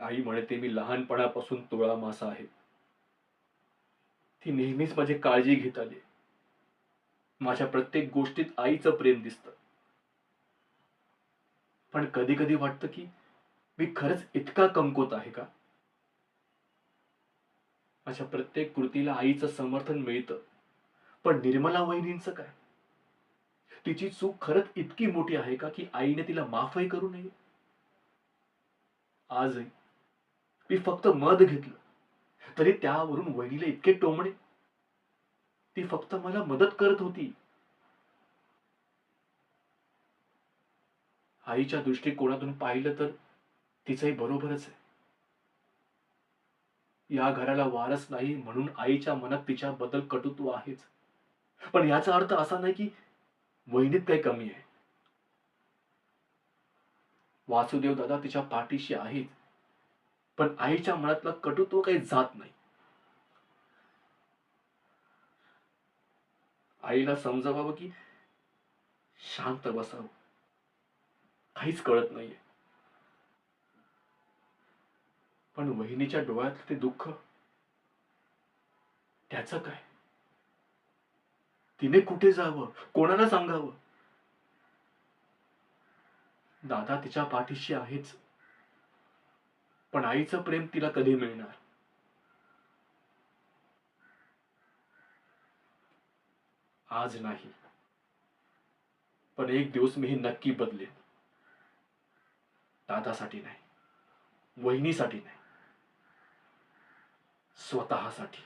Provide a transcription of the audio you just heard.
आई म्हणते मी लहानपणापासून तुळा मासा आहे. ती नेहमीच माझी काळजी घेत आली. माझ्या प्रत्येक गोष्टीत आईचं प्रेम दिसत. पण कधी कधी वाटतं की मी खरंच इतका कमकोत आहे का? माझ्या प्रत्येक कृतीला आईचं समर्थन मिळतं. पण निर्मला वहिनींचं काय? तिची चूक खरंच इतकी मोठी आहे का की आईने तिला माफही करू नये? आजही मी फक्त मध घेतलं. तरी त्यावरून वहिनीला इतके टोमणे. ती फक्त मला मदत करत होती. आईच्या दृष्टिकोनातून पाहिलं तर तिचंही बरोबरच आहे. या घराला वारस नाही म्हणून आईच्या मनात तिच्याबद्दल कटुत्व आहेच. पण याचा अर्थ असा नाही की वहिनीत काही कमी आहे. वासुदेव दादा तिच्या पाठीशी आहेत. पण आईच्या मनातलं कटुत्व काही जात नाही. आईला समजावावं की शांत बसावं. काहीच कळत नाहीये. पण वहिनीच्या डोळ्यात ते दुःख त्याच काय? तिने कुठे जावं? कोणाला सांगावं? दादा तिच्या पाठीशी आहेच. पण आईचं प्रेम तिला कधी मिळणार? आज नाही. पण एक दिवस मी हे नक्की बदलेन. दादासाठी नाही. वहिनीसाठी नाही. स्वतःसाठी.